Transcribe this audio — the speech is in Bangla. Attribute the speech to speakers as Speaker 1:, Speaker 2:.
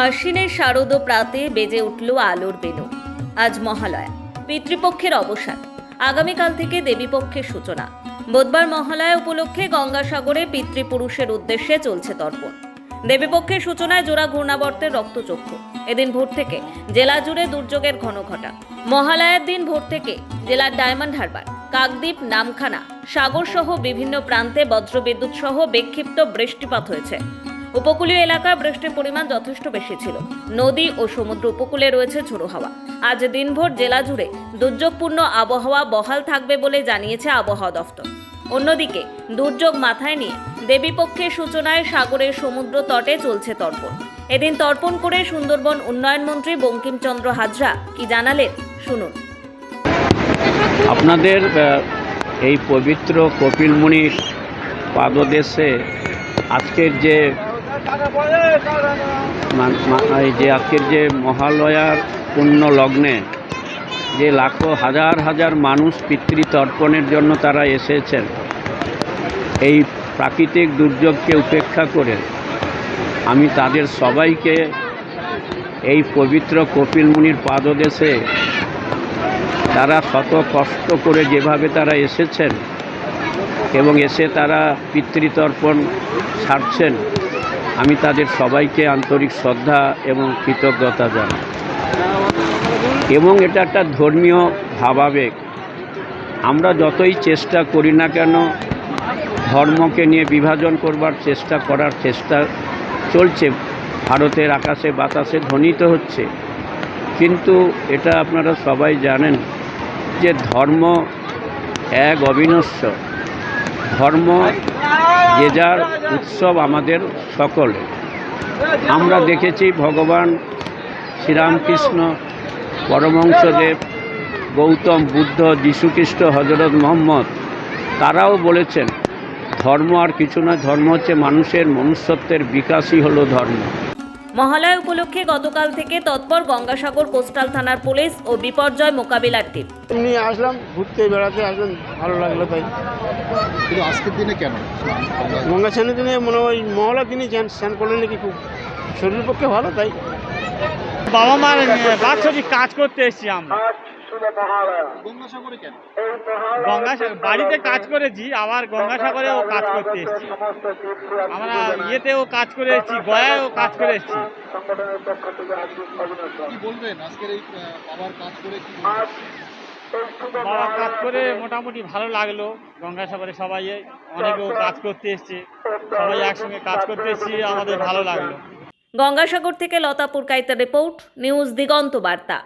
Speaker 1: আশ্বিনের শারদ প্রাতে বেজে উঠল আলোর বেনু আজ মহালয়া, পিতৃপক্ষের অবসান। আগামীকাল থেকে দেবীপক্ষের সূচনা। বুধবার মহালয়া উপলক্ষে গঙ্গাসাগরে পিতৃপুরুষের উদ্দেশ্যে চলছে তর্পণ। দেবীপক্ষের সূচনায় জোড়া ঘূর্ণাবর্তের রক্তচক্ষু। এদিন ভোর থেকে জেলা জুড়ে দুর্যোগের ঘন ঘটা মহালয়ার দিন ভোর থেকে জেলার ডায়মন্ড হারবার, কাকদ্বীপ, নামখানা সাগর সহ বিভিন্ন প্রান্তে বজ্রবিদ্যুৎ সহ বিক্ষিপ্ত বৃষ্টিপাত হয়েছে। উপকূলীয় এলাকায় বৃষ্টির পরিমাণ যথেষ্ট বেশি ছিল। নদী ও সমুদ্র উপকূলে রয়েছে ঝোড়ো হাওয়া। আজ দিনভর জেলা জুড়ে দুর্যোগপূর্ণ আবহাওয়া বহাল থাকবে বলে জানিয়েছে আবহাওয়া দফতর। অন্যদিকে, দুর্যোগ মাথায় নিয়ে দেবীপক্ষের সূচনায় সাগরের সমুদ্র তটে চলছে তর্পণ। এদিন তর্পণ করে সুন্দরবন উন্নয়ন মন্ত্রী বঙ্কিমচন্দ্র হাজরা কি জানালেন, শুনুন।
Speaker 2: আপনাদের এই পবিত্র কপিলমুনির পাদদেশে আজকের যে এই যে আজকের যে মহালয়ার পূর্ণ লগ্নে যে লাখো হাজার হাজার মানুষ পিতৃতর্পণের জন্য তারা এসেছেন, এই প্রাকৃতিক দুর্যোগকে উপেক্ষা করে আমি তাদের সবাইকে এই পবিত্র কপিল মুনির পাদদেশে তারা শত কষ্ট করে যেভাবে তারা এসেছেন এবং এসে তারা পিতৃতর্পণ ছাড়ছেন আমি তাদের সবাইকে আন্তরিক শ্রদ্ধা এবং কৃতজ্ঞতা জানাই। এবং এটা একটা ধর্মীয় ভাবাবেগ। আমরা যতই চেষ্টা করি না কেন, ধর্মকে নিয়ে বিভাজন করবার চেষ্টা করার চেষ্টা চলছে। ভারতের আকাশে বাতাসে ধ্বনিত হচ্ছে। কিন্তু এটা আপনারা সবাই জানেন যে ধর্ম এক অবিনশ্বর। ধর্ম যে যার উৎসব আমাদের সকলে। আমরা দেখেছি ভগবান শ্রীরামকৃষ্ণ পরমংসদেব গৌতম বুদ্ধ, যীশুখ্রিস্ট, হজরত মোহাম্মদ। তারাও বলেছেন, ধর্ম আর কিছু নয়, ধর্ম হচ্ছে মানুষের মনুষ্যত্বের বিকাশই হলো ধর্ম।
Speaker 1: মহালয়া উপলক্ষে গতকাল থেকে তৎপর গঙ্গাসাগর কোস্টাল থানার পুলিশ ও বিপর্যয় মোকাবিলার টিম।
Speaker 3: এমনি আসলাম ঘুরতে বেড়াতে আসলাম ভালো লাগল তাই।
Speaker 4: কিন্তু আজকের দিনে কেন?
Speaker 3: গঙ্গা স্নানের দিনে মনে হয় মহলার দিনে স্নান স্নান করলে নাকি খুব শরীরের পক্ষে ভালো তাই।
Speaker 5: বাবা মা কাজ করতে এসেছি আমরা।
Speaker 4: গঙ্গাসাগরে কেন?
Speaker 5: গঙ্গাসাগর বাড়িতে কাজ করেছি আবার গঙ্গাসাগরেও কাজ করতে এসেছি। আমরা ইয়েতেও কাজ করে এসেছি গয়ায়ও কাজ করে এসেছি।
Speaker 4: কি বলবেন? আজকের এই বাবার কাজ করে কি
Speaker 5: বাবা কাজ করে মোটামুটি ভালো লাগল। গঙ্গাসাগরে সবাই অনেকেও কাজ করতে এসছে। সবাই একসঙ্গে কাজ করতে এসেছি আমাদের ভালো লাগল।
Speaker 1: গঙ্গাসাগর থেকে লতাপুর কাইতার রিপোর্ট নিউজ দিগন্ত বার্তা।